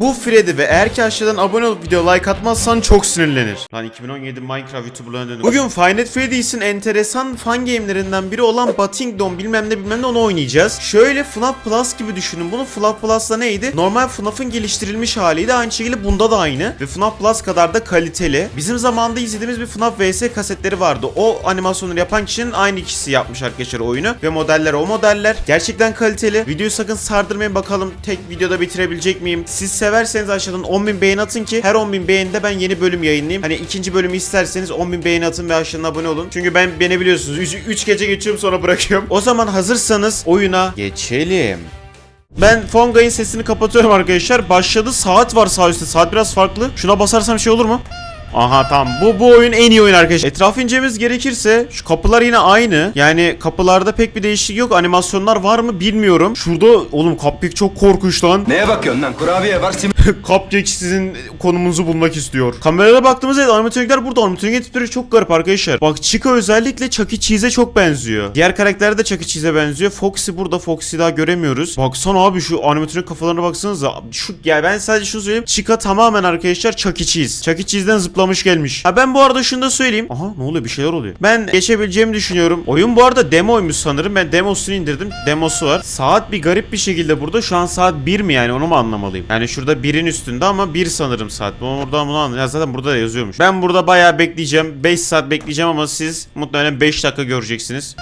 Bu Freddy ve eğer ki aşağıdan abone olup video like atmazsan çok sinirlenir. Lan 2017 Minecraft YouTuber'larına döndük. Bugün Nights Freddy's'in enteresan fan game'lerinden biri olan Battingdom bilmem ne bilmem ne onu oynayacağız. Şöyle FNAF Plus gibi düşünün bunu. FNAF Plus'la neydi? Normal FNAF'ın geliştirilmiş haliydi. Aynı şekilde bunda da aynı. Ve FNAF Plus kadar da kaliteli. Bizim zamanında izlediğimiz bir FNAF VS kasetleri vardı. O animasyonları yapan kişinin aynı kişisi yapmış arkadaşlar oyunu. Ve modeller o modeller. Gerçekten kaliteli. Videoyu sakın sardırmayın bakalım tek videoda bitirebilecek miyim? Siz severseniz aşağıdan 10.000 beğeni atın ki her 10.000 beğenide ben yeni bölüm yayınlayayım. Hani ikinci bölümü isterseniz 10.000 beğeni atın ve aşağıdan abone olun. Çünkü ben beni biliyorsunuz 3 gece geçiyorum sonra bırakıyorum. O zaman hazırsanız oyuna geçelim. Ben Fonga'nın sesini kapatıyorum arkadaşlar. Başladı. Saat var sağ üstte. Saat biraz farklı. Şuna basarsam şey olur mu? Aha tamam. Bu bu oyun en iyi oyun arkadaşlar. Etrafı incelememiz gerekirse şu kapılar yine aynı. Yani kapılarda pek bir değişiklik yok. Animasyonlar var mı bilmiyorum. Şurada oğlum Cupcake çok korkunç lan. Neye bakıyorsun lan? Kurabiye var, sim... Cupcake sizin konumunuzu bulmak istiyor. Kamerada baktığımızda evet animatronikler burada. Animatronik tipleri çok garip arkadaşlar. Bak Chica özellikle Chucky Cheese'e çok benziyor. Diğer karakterler de Chucky Cheese'e benziyor. Foxy burada. Foxy daha göremiyoruz. Baksana abi şu animatronik kafalarına baksanıza. Şu ya ben sadece şunu söyleyeyim. Chica tamamen arkadaşlar Chucky Cheese. Chucky Cheese'den zıplamış gelmiş. Ha ben bu arada şunu da söyleyeyim. Aha ne oluyor bir şeyler oluyor. Ben geçebileceğimi düşünüyorum. Oyun bu arada demoymuş sanırım. Ben demosunu indirdim. Demosu var. Saat bir garip bir şekilde burada. Şu an saat 1 mi yani onu mu anlamalıyım? Yani şurada 1'in üstünde ama 1 sanırım saat. Bu oradan bunu anladım. Ya zaten burada da yazıyormuş. Ben burada bayağı bekleyeceğim. 5 saat bekleyeceğim ama siz muhtemelen 5 dakika göreceksiniz.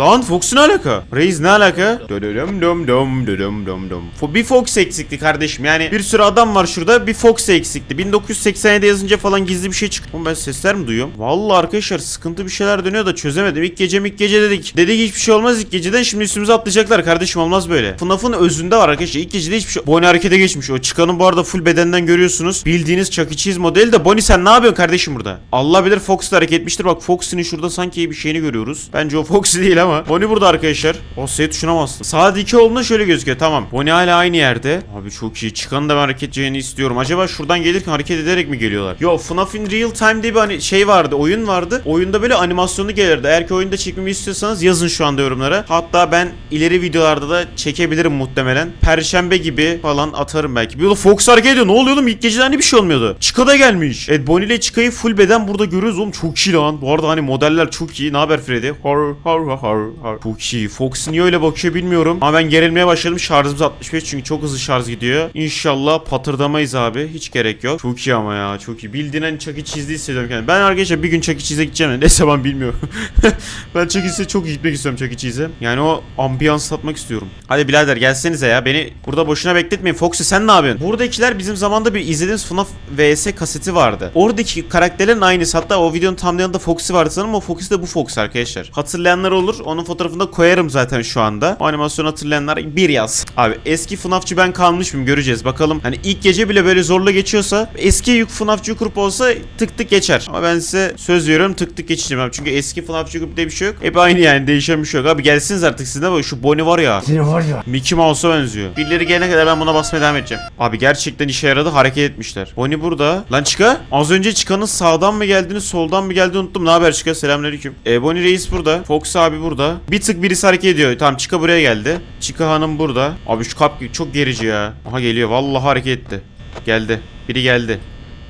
Lan Fox ne alaka? Reis ne alaka? Dödödüm döm döm dödüm döm döm. Bir Fox eksikti kardeşim. Yani bir sürü adam var şurada. Bir Fox eksikti. 1987 yazınca falan gizli bir şey çıktı. Oğlum ben sesler mi duyuyorum? Vallahi arkadaşlar sıkıntı bir şeyler dönüyor da çözemedim. İlk gece ilk gece dedik. Dedik hiçbir şey olmaz ilk geceden şimdi üstümüze atlayacaklar kardeşim olmaz böyle. FNAF'ın özünde var arkadaşlar. İlk gecede hiçbir şey Bonnie harekete geçmiş. O çıkanın bu arada full bedenden görüyorsunuz. Bildiğiniz Chuck E. Cheese modeli de Bonnie sen ne yapıyorsun kardeşim burada? Allah bilir Fox da hareket etmiştir. Bak Fox'un şurada sanki bir şeyini görüyoruz. Bence o Fox değil ama. Bonnie burada arkadaşlar. O S tuşuna bastım. Saat 2 olduğunda şöyle gözüküyor. Tamam. Bonnie hala aynı yerde. Abi çok iyi. Çıkanın da ben hareket edeceğini istiyorum. Acaba şuradan gelirken hareket ederek mi geliyorlar? Yo FNAF in Real Time diye bir hani şey vardı. Oyun vardı. Oyunda böyle animasyonu gelirdi. Eğer ki oyunda çekmemi istiyorsanız yazın şu anda yorumlara. Hatta ben ileri videolarda da çekebilirim muhtemelen. Perşembe gibi falan atarım belki. Bir Fox hareket ediyor. Ne oluyor oğlum? İlk geceden hani bir şey olmuyordu. Chica da gelmiş. Evet Bonnie ile Chica'yı full beden burada görüyoruz oğlum. Çok iyi lan. Bu arada hani modeller çok iyi. Ne haber Freddy? Har har har har. Çok iyi. Fox niye öyle bakıyor bilmiyorum. Ama ben gerilmeye başladım. Şarjımız 65 çünkü çok hızlı şarj gidiyor. İnşallah patırdamayız abi. Hiç gerek yok. Çok iyi ama ya. Çok iyi. Bildiğin hani Chucky Cheese'de hissediyorum kendimi. Ben arkadaşlar bir gün Chucky Cheese'e gideceğim. Ne zaman bilmiyorum. ben Chucky Cheese'e çok gitmek istiyorum Chucky Cheese'e. Yani o ambiyans tatmak istiyorum. Hadi birader gelsenize ya. Beni burada boşuna bekletmeyin. Foxy sen ne yapıyorsun? Buradakiler bizim zamanda bir izlediğimiz FNAF VS kaseti vardı. Oradaki karakterlerin aynısı. Hatta o videonun thumbnail'ında Foxy vardı sanırım. O Foxy de bu Fox arkadaşlar. Hatırlayanlar olur. Onun fotoğrafını da koyarım zaten şu anda. O animasyonu hatırlayanlar bir yaz. Abi eski FNAF'çı ben kalmış mıyım göreceğiz bakalım. Hani ilk gece bile böyle zorla geçiyorsa eski yük FNAF'çı grup olsa tık tık geçer. Ama ben size söz veriyorum tık tık geçeceğim abi. Çünkü eski FNAF'çı grup diye bir şey yok. Hep aynı yani değişen bir şey yok. Abi gelsiniz artık siz de bak şu Bonnie var ya. Seni var ya. Mickey Mouse'a benziyor. Birileri gelene kadar ben buna basmaya devam edeceğim. Abi gerçekten işe yaradı hareket etmişler. Bonnie burada. Lan Chica. Az önce Chica'nın sağdan mı geldiğini soldan mı geldiğini unuttum. Ne haber Chica? Selamünaleyküm. E, Bonnie Reis burada. Fox abi burada. Bir tık birisi hareket ediyor. Tamam Chica buraya geldi. Chica hanım burada. Abi şu kap çok gerici ya. Aha geliyor. Vallahi hareket etti. Geldi. Biri geldi.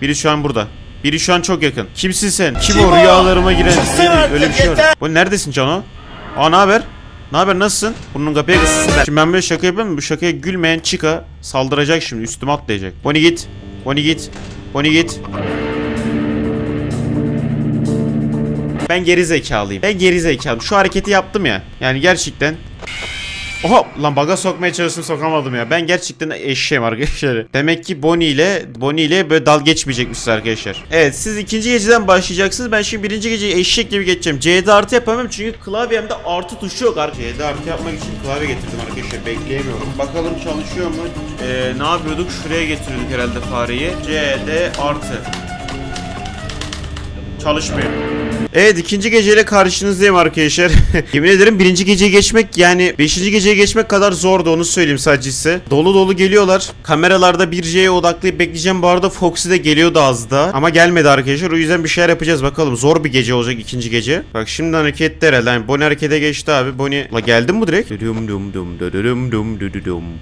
Biri şu an burada. Biri şu an çok yakın. Kimsin sen? Kim, o rüyalarıma giren? Öyle bir şey var. Bu neredesin Cano? Aa ne haber? Ne haber nasılsın? Burnun kapıya kızsın. Şimdi ben böyle şaka yapıyorum mu? Bu şakaya gülmeyen Chica saldıracak şimdi üstüme atlayacak. Bonnie git. Bonnie git. Bonnie git. Ben geri zekalıyım. Ben geri zekalıyım. Şu hareketi yaptım ya. Yani gerçekten Oha lan baga sokmaya çalıştım sokamadım ya. Ben gerçekten eşeğim arkadaşlar. Demek ki Bonnie ile Bonnie ile böyle dal geçmeyecekmişiz arkadaşlar. Evet siz ikinci geceden başlayacaksınız. Ben şimdi birinci geceyi eşek gibi geçeceğim. C'de artı yapamam çünkü klavyemde artı tuşu yok. arkadaşlar. C'de artı yapmak için klavye getirdim arkadaşlar. Bekleyemiyorum. Bakalım çalışıyor mu? Ee, ne yapıyorduk? Şuraya getiriyorduk herhalde fareyi. C'de artı. Çalışmıyor. Evet ikinci geceyle karşınızdayım arkadaşlar. Yemin ederim birinci geceyi geçmek yani beşinci geceyi geçmek kadar zordu onu söyleyeyim sadece size. Dolu dolu geliyorlar. Kameralarda bir J'ye odaklayıp bekleyeceğim. Bu arada Foxy de geliyordu az da. Ama gelmedi arkadaşlar. O yüzden bir şeyler yapacağız bakalım. Zor bir gece olacak ikinci gece. Bak şimdi harekette herhalde. Yani Bonnie harekete geçti abi. Bonnie... La geldi mi direkt? Dum dum dum dum dum dum dum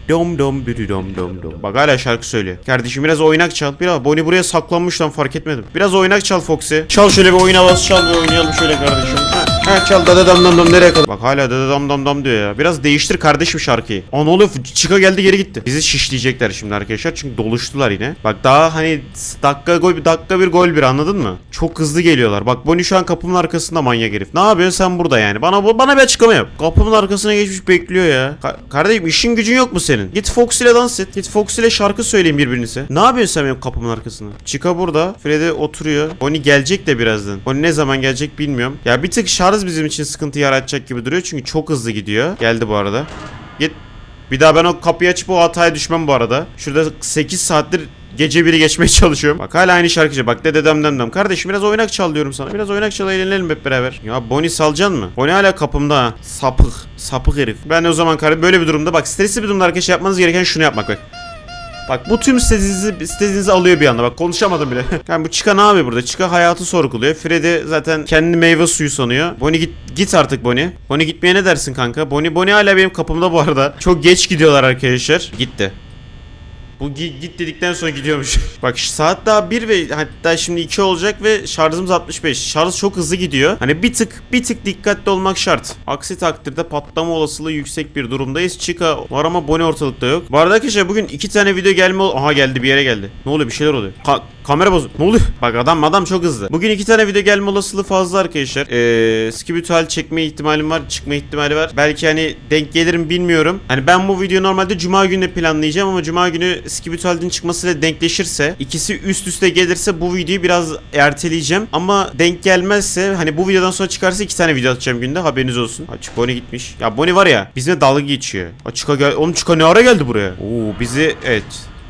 dum dum dum dum dum. Bak hala şarkı söylüyor. Kardeşim biraz oynak çal. Biraz Bonnie buraya saklanmış lan fark etmedim. Biraz oynak çal Foxy. Çal şöyle bir oyun havası çal bir oynayalım şöyle kardeşim. Ha, ha çal dada dam dam dam nereye kadar? Bak hala dada dam dam dam diyor ya. Biraz değiştir kardeşim şarkıyı. Aa ne oluyor? Çıka geldi geri gitti. Bizi şişleyecekler şimdi arkadaşlar çünkü doluştular yine. Bak daha hani dakika gol bir dakika bir gol bir anladın mı? Çok hızlı geliyorlar. Bak Bonnie şu an kapımın arkasında manyak herif. Ne yapıyorsun sen burada yani? Bana bana bir açıklama yap. Kapımın arkasına geçmiş bekliyor ya. Ka- kardeşim işin gücün yok mu senin? Git Fox ile dans et. Git Fox ile şarkı söyleyin birbirinize. Ne yapıyorsun sen benim kapımın arkasında? Chica burada. Freddy oturuyor. Bonnie gelecek de birazdan. Bonnie ne zaman gelecek bilmiyorum. Ya bir tık şarj bizim için sıkıntı yaratacak gibi duruyor. Çünkü çok hızlı gidiyor. Geldi bu arada. Git. Bir daha ben o kapıyı açıp o hataya düşmem bu arada. Şurada 8 saattir gece biri geçmeye çalışıyorum. Bak hala aynı şarkıcı. Bak dede dem dem dem. Kardeşim biraz oynak çal diyorum sana. Biraz oynak çal eğlenelim hep beraber. Ya Bonnie salacaksın mı? Bonnie hala kapımda ha. Sapık. Sapık herif. Ben de o zaman kardeşim böyle bir durumda bak stresli bir durumda arkadaşlar yapmanız gereken şunu yapmak bak. Bak bu tüm istediğinizi, istediğinizi alıyor bir anda. Bak konuşamadım bile. yani bu Chica ne yapıyor burada? Chica hayatı sorguluyor. Freddy zaten kendi meyve suyu sanıyor. Bonnie git git artık Bonnie. Bonnie gitmeye ne dersin kanka? Bonnie Bonnie hala benim kapımda bu arada. Çok geç gidiyorlar arkadaşlar. Gitti. Bu gi- git dedikten sonra gidiyormuş. Bak saat daha 1 ve hatta şimdi 2 olacak ve şarjımız 65. Şarj çok hızlı gidiyor. Hani bir tık bir tık dikkatli olmak şart. Aksi takdirde patlama olasılığı yüksek bir durumdayız. Chica var ama Bonnie ortalıkta yok. Bu arada arkadaşlar bugün iki tane video gelme Aha geldi bir yere geldi. Ne oluyor bir şeyler oluyor. Ka- kamera bozuk. Ne oluyor? Bak adam adam çok hızlı. Bugün iki tane video gelme olasılığı fazla arkadaşlar. Ee, skibütal çekme ihtimalim var. Çıkma ihtimali var. Belki hani denk gelirim bilmiyorum. Hani ben bu videoyu normalde cuma günü planlayacağım ama cuma günü Skibütal'in çıkmasıyla denkleşirse ikisi üst üste gelirse bu videoyu biraz erteleyeceğim. Ama denk gelmezse hani bu videodan sonra çıkarsa iki tane video atacağım günde haberiniz olsun. Açık Bonnie gitmiş. Ya Bonnie var ya bizimle dalga geçiyor. Açık'a gel. Oğlum Çıka ne ara geldi buraya? Oo bizi evet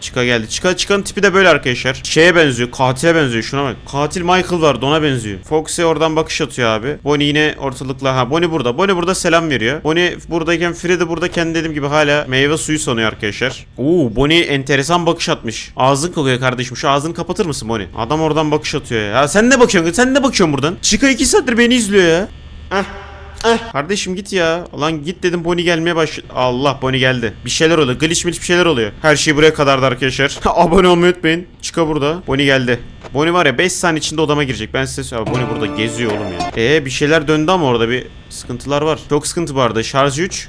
Çıka geldi. Çıka çıkanın tipi de böyle arkadaşlar. Şeye benziyor. Katile benziyor. Şuna bak. Katil Michael vardı ona benziyor. Foxy oradan bakış atıyor abi. Bonnie yine ortalıkla. Ha Bonnie burada. Bonnie burada selam veriyor. Bonnie buradayken Freddy burada kendi dediğim gibi hala meyve suyu sanıyor arkadaşlar. Oo Bonnie enteresan bakış atmış. Ağzın kokuyor kardeşim. Şu ağzını kapatır mısın Bonnie? Adam oradan bakış atıyor ya. ya sen ne bakıyorsun? Sen ne bakıyorsun buradan? Çıka iki saattir beni izliyor ya. Heh. Eh, kardeşim git ya. Lan git dedim Bonnie gelmeye baş... Allah Bonnie geldi. Bir şeyler oluyor. Glitch milç bir şeyler oluyor. Her şey buraya kadardı arkadaşlar. Abone olmayı unutmayın. Çıka burada. Bonnie geldi. Bonnie var ya 5 saniye içinde odama girecek. Ben size söyleyeyim. Bonnie burada geziyor oğlum ya. Ee bir şeyler döndü ama orada bir sıkıntılar var. Çok sıkıntı vardı. Şarjı 3.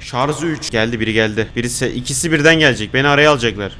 Şarjı 3. Geldi biri geldi. Birisi ikisi birden gelecek. Beni araya alacaklar.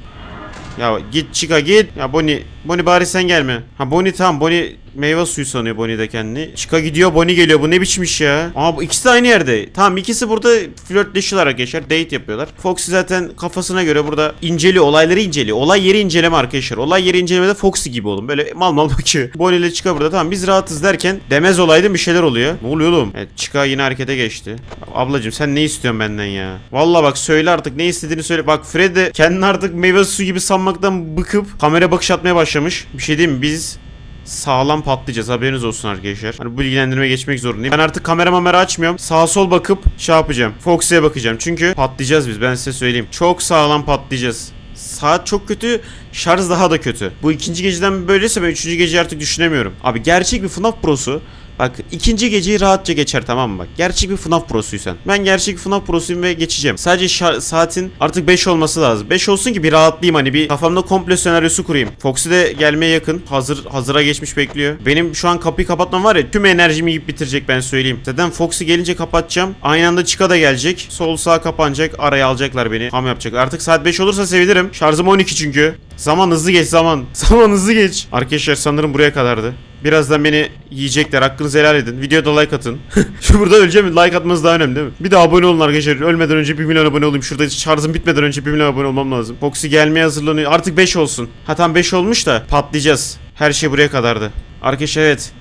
Ya git çıka git. Ya Bonnie. Bonnie bari sen gelme. Ha Bonnie tamam. Bonnie meyve suyu sanıyor Bonnie de kendini. Çıka gidiyor Bonnie geliyor. Bu ne biçim iş ya? Aa bu ikisi de aynı yerde. Tamam ikisi burada flörtleşiyorlar arkadaşlar. Date yapıyorlar. Foxy zaten kafasına göre burada inceliyor. Olayları inceliyor. Olay yeri inceleme arkadaşlar. Olay yeri incelemede Foxy gibi olun. Böyle mal mal bakıyor. Bonnie ile Çıka burada. Tamam biz rahatız derken demez olaydı bir şeyler oluyor. Ne oluyor oğlum? Evet Çıka yine harekete geçti. Ablacım sen ne istiyorsun benden ya? Vallahi bak söyle artık ne istediğini söyle. Bak Fred de kendini artık meyve suyu gibi sanmaktan bıkıp kamera bakış atmaya başlamış. Bir şey diyeyim mi? Biz sağlam patlayacağız haberiniz olsun arkadaşlar. Hani bu bilgilendirme geçmek zorundayım. Ben artık kamera mamera açmıyorum. Sağa sol bakıp şey yapacağım. Foxy'ye bakacağım. Çünkü patlayacağız biz ben size söyleyeyim. Çok sağlam patlayacağız. Saat çok kötü, şarj daha da kötü. Bu ikinci geceden böyleyse ben üçüncü geceyi artık düşünemiyorum. Abi gerçek bir FNAF prosu Bak ikinci geceyi rahatça geçer tamam mı bak. Gerçek bir FNAF prosuysan. Ben gerçek FNAF prosuyum ve geçeceğim. Sadece saatin artık 5 olması lazım. 5 olsun ki bir rahatlayayım hani bir kafamda komple senaryosu kurayım. Foxy de gelmeye yakın. Hazır hazıra geçmiş bekliyor. Benim şu an kapıyı kapatmam var ya tüm enerjimi yiyip bitirecek ben söyleyeyim. Zaten Foxy gelince kapatacağım. Aynı anda Chica da gelecek. Sol sağ kapanacak. Araya alacaklar beni. Ham yapacaklar. Artık saat 5 olursa sevinirim. Şarjım 12 çünkü. Zaman hızlı geç zaman. Zaman hızlı geç. Arkadaşlar sanırım buraya kadardı. Birazdan beni yiyecekler. Hakkınızı helal edin. Videoda like atın. Şu burada öleceğim. Like atmanız daha önemli değil mi? Bir de abone olun arkadaşlar. Ölmeden önce 1 milyon abone olayım. Şurada şarjım bitmeden önce 1 milyon abone olmam lazım. Foxy gelmeye hazırlanıyor. Artık 5 olsun. Ha tam 5 olmuş da patlayacağız. Her şey buraya kadardı. Arkadaşlar evet.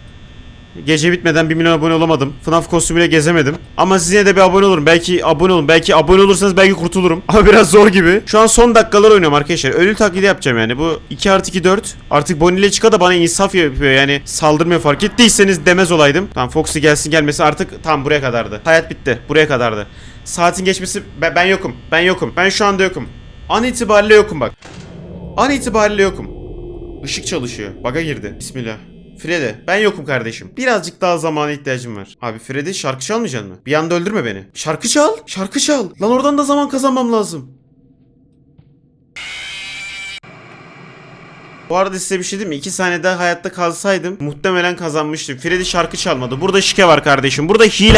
Gece bitmeden 1 milyon abone olamadım. FNAF kostümüyle gezemedim. Ama siz yine de bir abone olun. Belki abone olun. Belki abone olursanız belki kurtulurum. Ama biraz zor gibi. Şu an son dakikalar oynuyorum arkadaşlar. Ölü taklidi yapacağım yani. Bu 2 artı 2 4. Artık Bonnie Chica da bana insaf yapıyor. Yani saldırmıyor fark ettiyseniz demez olaydım. Tamam Foxy gelsin gelmesi artık tam buraya kadardı. Hayat bitti. Buraya kadardı. Saatin geçmesi ben, ben yokum. Ben yokum. Ben şu anda yokum. An itibariyle yokum bak. An itibariyle yokum. Işık çalışıyor. Baga girdi. Bismillah. Frede ben yokum kardeşim. Birazcık daha zamana ihtiyacım var. Abi Frede şarkı çalmayacaksın mı? Bir anda öldürme beni. Şarkı çal. Şarkı çal. Lan oradan da zaman kazanmam lazım. Bu arada size bir şey diyeyim mi? 2 saniye daha hayatta kalsaydım muhtemelen kazanmıştım. Freddy şarkı çalmadı. Burada şike var kardeşim. Burada hile var.